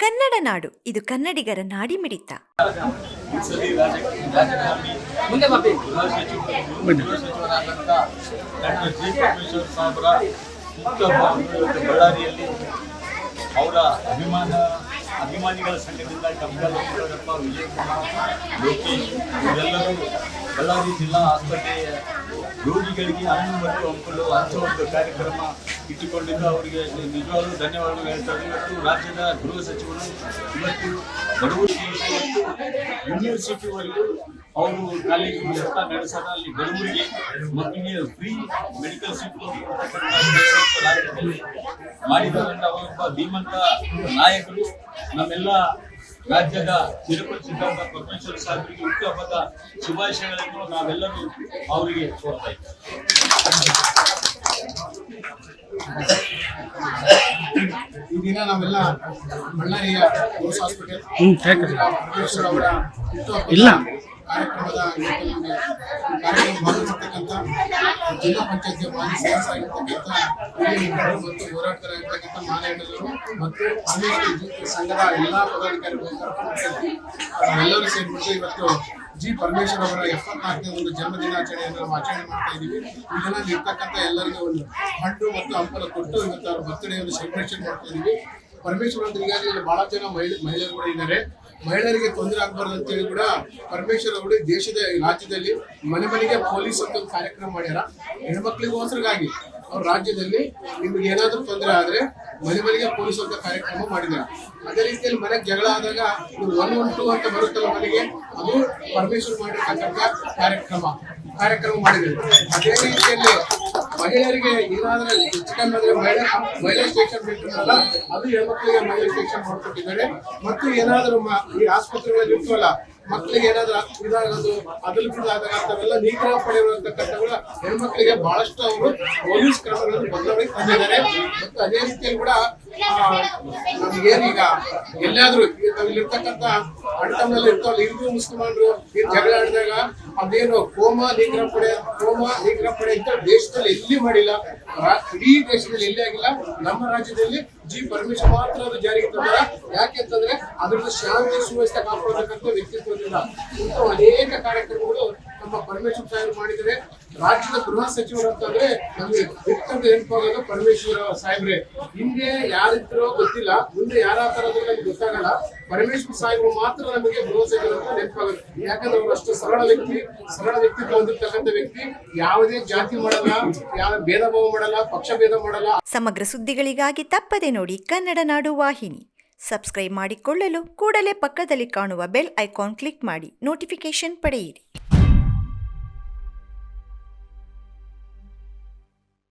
ಕನ್ನಡ ನಾಡು ಇದು ಕನ್ನಡಿಗರ ನಾಡಿ ಮಿಡಿತ ಅವರ ಅಭಿಮಾನ ಅಭಿಮಾನಿಗಳ ಸಂಘದಿಂದ ಕಮಲ ಈಶ್ವರಪ್ಪ ವಿಜಯಕುಮಾರ್ ಲೋಕೇಶ್ ಇವರೆಲ್ಲರೂ ಬಳ್ಳಾರಿ ಜಿಲ್ಲಾ ಆಸ್ಪತ್ರೆಯ ರೋಗಿಗಳಿಗೆ ಹಣ್ಣು ಮತ್ತು ಹಂಪಲು ಹಂಚುವಂತ ಕಾರ್ಯಕ್ರಮ ಇಟ್ಟುಕೊಂಡಿದ್ದು ಅವರಿಗೆ ನಿಜವಾಗಲೂ ಧನ್ಯವಾದಗಳು ಹೇಳ್ತಾರೆ ಇವತ್ತು ರಾಜ್ಯದ ಗೃಹ ಸಚಿವರು ಇವತ್ತು ಬಡವರು ಯೂನಿವರ್ಸಿಟಿವರೆಗೂ ಅವರು ಕಾಲೇಜು ವ್ಯವಸ್ಥೆ ನಡೆಸೋಣ ಅಲ್ಲಿ ಬಡವರಿಗೆ ಮಕ್ಕಳಿಗೆ ಫ್ರೀ ಮೆಡಿಕಲ್ ಸೀಟ್ ರಾಜ್ಯದಲ್ಲಿ ಮಾಡಿದಂಥ ಒಬ್ಬ ಧೀಮಂತ ನಾಯಕರು. ನಮ್ಮೆಲ್ಲ ರಾಜ್ಯದ ಚಿರಪರಿಚಿತ ಪರಮೇಶ್ವರ ಸಾಹೇಬರಿಗೆ ಹುಟ್ಟುಹಬ್ಬದ ಶುಭಾಶಯಗಳನ್ನು ನಾವೆಲ್ಲರೂ ಅವರಿಗೆ ಕೋರ್ತಾ ಇದ್ದೇವೆ. ಈ ದಿನ ನಾವೆಲ್ಲ ಬಳ್ಳಾರಿಯ ರೋಸ್ ಹಾಸ್ಪಿಟಲ್ ಪರಮೇಶ್ವರ್ ಅವರ ಇಲ್ಲ. ಕಾರ್ಯಕ್ರಮದ ಕಾರ್ಯಕ್ರಮ ಜಿಲ್ಲಾ ಪಂಚಾಯತ್ ಮಾಜಿ ಸದಸ್ಯರಾಗಿರ್ತಕ್ಕಂಥ ಮತ್ತು ಹೋರಾಟಗಾರರಾಗಿರ್ತಕ್ಕಂಥ ಮತ್ತು ಸಂಘದ ಎಲ್ಲಾ ಪದಾಧಿಕಾರಿಗಳು ಎಲ್ಲರೂ ಸೇರಿಬಿಟ್ಟು ಇವತ್ತು ಜಿ ಪರಮೇಶ್ವರ್ ಅವರ ಎಪ್ಪತ್ನಾಲ್ಕನೇ ಒಂದು ಜನ್ಮ ದಿನಾಚರಣೆಯನ್ನು ನಾವು ಆಚರಣೆ ಮಾಡ್ತಾ ಇದ್ದೀವಿ ದಿನ ಇರ್ತಕ್ಕಂಥ ಎಲ್ಲರಿಗೂ ಒಂದು ಹಣ್ಣು ಮತ್ತು ಹಂಪಲ ಕೊಟ್ಟು ಇವತ್ತು ಅವರ ಬರ್ತ್ಡೇಯನ್ನು ಸೆಲೆಬ್ರೇಷನ್ ಮಾಡ್ತಾ ಇದ್ದೀವಿ ಪರಮೇಶ್ವರ್ ಅಂತ ಈಗಾಗಲೇ ಇಲ್ಲಿ ಬಹಳ ಜನ ಮಹಿಳೆ, ಮಹಿಳೆಯರು ಕೂಡ ಇದ್ದಾರೆ. ಮಹಿಳೆಯರಿಗೆ ತೊಂದರೆ ಆಗಬಾರ್ದು ಅಂತೇಳಿ ಕೂಡ ಪರಮೇಶ್ವರ್ ಅವರು ದೇಶದ, ರಾಜ್ಯದಲ್ಲಿ ಮನೆ ಮನೆಗೆ ಪೊಲೀಸ್ ಅಂತ ಒಂದು ಕಾರ್ಯಕ್ರಮ ಮಾಡ್ಯಾರ. ಹೆಣ್ಮಕ್ಳಿಗೋಸ್ಕರಗಾಗಿ ಅವ್ರ ರಾಜ್ಯದಲ್ಲಿ ನಿಮ್ಗೆ ಏನಾದರೂ ತೊಂದರೆ ಆದರೆ ಮನೆ ಮನೆಗೆ ಪೊಲೀಸ್ ಅಂತ ಕಾರ್ಯಕ್ರಮ ಮಾಡಿದ್ದಾರೆ. ಅದೇ ರೀತಿಯಲ್ಲಿ ಮನೆಗೆ ಜಗಳ ಆದಾಗ ಒನ್ ಒನ್ ಟೂ ಅಂತ ಬರುತ್ತಲ್ಲ ಮನೆಗೆ, ಅದು ಪರಮೇಶ್ವರ್ ಮಾಡಿರ್ತಕ್ಕಂಥ ಕಾರ್ಯಕ್ರಮ ಕಾರ್ಯಕ್ರಮ ಮಾಡಿದ್ದಾರೆ. ಅದೇ ರೀತಿಯಲ್ಲಿ ಮಹಿಳೆಯರಿಗೆ ಏನಾದ್ರೆ ಹೆಚ್ಚು ಕಮ್ಮಿ ಮಹಿಳೆ, ಮಹಿಳಾ ಶಿಕ್ಷಣ ಬಿಟ್ಟಿರಲ್ಲ ಅದು ಹೆಣ್ಮಕ್ಳಿಗೆ ಮಹಿಳಾ ಶಿಕ್ಷಣ ಮಾಡ್ಕೊಟ್ಟಿದ್ದಾರೆ. ಮತ್ತು ಏನಾದರೂ ಈ ಆಸ್ಪತ್ರೆಗಳಲ್ಲಿ ಇರ್ತವಲ್ಲ ಮಕ್ಕಳಿಗೆ ಏನಾದ್ರೂ ಇದಾಗೋದು ಅದ್ರಲ್ಲಿ ಬಿದ್ದಾದಾಗ ಅಂಥವೆಲ್ಲ ನಿಗ್ರಹ ಪಡೆಯುವಂತಕ್ಕಂಥವ್ರ ಹೆಣ್ಮಕ್ಳಿಗೆ ಬಹಳಷ್ಟು ಅವರು ಪೊಲೀಸ್ ಕ್ರಮಗಳನ್ನು ಬದಲಾವಣೆ ತಂದಿದ್ದಾರೆ. ಮತ್ತು ಅದೇ ರೀತಿಯಲ್ಲಿ ಕೂಡ ನಮ್ಗೇನೀಗ ಎಲ್ಲಾದ್ರೂ ಈಗ ಇಲ್ಲಿರ್ತಕ್ಕಂಥ ಅಣ್ತಮ್ಮಲ್ಲಿ ಇರ್ತಾವಲ್ಲ ಹಿಂದೂ ಮುಸ್ಲಿಮರು ಏನ್ ಜಗಳ ಆಡಿದಾಗ ಅದೇನು ಕೋಮ ನಿಗ್ರಹ ಪಡೆ, ಕೋಮ ನಿಗ್ರಹ ಪಡೆ ಅಂತ ದೇಶದಲ್ಲಿ ಎಲ್ಲಿ ಮಾಡಿಲ್ಲ. ಇಡೀ ದೇಶದಲ್ಲಿ ಎಲ್ಲಿ ಆಗಿಲ್ಲ. ನಮ್ಮ ರಾಜ್ಯದಲ್ಲಿ ಜಿ ಪರಮೇಶ್ವರ್ ಮಾತ್ರ ಅದು ಜಾರಿಗೆ ಯಾಕೆ ಅಂತಂದ್ರೆ ಅದ್ರದ್ದು ಶಾಂತಿ ಸುವ್ಯವಸ್ಥೆ ಕಾಪಾಡತಕ್ಕಂಥ ವ್ಯಕ್ತಿತ್ವದಿಂದ ಅನೇಕ ಕಾರ್ಯಕ್ರಮಗಳು ನಮ್ಮ ಪರಮೇಶ್ವರ್ ಸಾಹೇಬರು ಮಾಡಿದರೆ ರಾಜ್ಯದ ಗೃಹ ಸಚಿವರು ಅಂತಂದ್ರೆ ನಮ್ಗೆ ಬಿಟ್ಟಂತ ನೆನಪಾಗೋದು ಪರಮೇಶ್ವರ ಸಾಹೇಬ್ರೆ. ಹಿಂದೆ ಯಾರಿದ್ರೋ ಗೊತ್ತಿಲ್ಲ, ಮುಂದೆ ಯಾರ ತರದ್ರು ನಮ್ಗೆ ಗೊತ್ತಾಗಲ್ಲ. ಪರಮೇಶ್ವರ ಸಾಹೇಬರು ಮಾತ್ರ ನಮಗೆ ಗೃಹ ಸಚಿವರು ಅಂತ ನೆನಪಾಗೋದು ಯಾಕಂದ್ರೆ ಅವರು ಅಷ್ಟು ಸರಳ ವ್ಯಕ್ತಿ, ಸರಳ ವ್ಯಕ್ತಿತ್ವ ಹೊಂದಿರ್ತಕ್ಕಂಥ ವ್ಯಕ್ತಿ. ಯಾವುದೇ ಜಾತಿ ಮಾಡಲ್ಲ, ಯಾವ ಭೇದ ಭಾವ ಮಾಡಲ್ಲ, ಪಕ್ಷ ಭೇದ ಮಾಡಲ್ಲ. ಸಮಗ್ರ ಸುದ್ದಿಗಳಿಗಾಗಿ ತಪ್ಪದೆ ನೋಡಿ ಕನ್ನಡ ನಾಡು ವಾಹಿನಿ. ಸಬ್ಸ್ಕ್ರೈಬ್ ಮಾಡಿಕೊಳ್ಳಲು ಕೂಡಲೇ ಪಕ್ಕದಲ್ಲಿ ಕಾಣುವ ಬೆಲ್ ಐಕಾನ್ ಕ್ಲಿಕ್ ಮಾಡಿ ನೋಟಿಫಿಕೇಶನ್ ಪಡೆಯಿರಿ.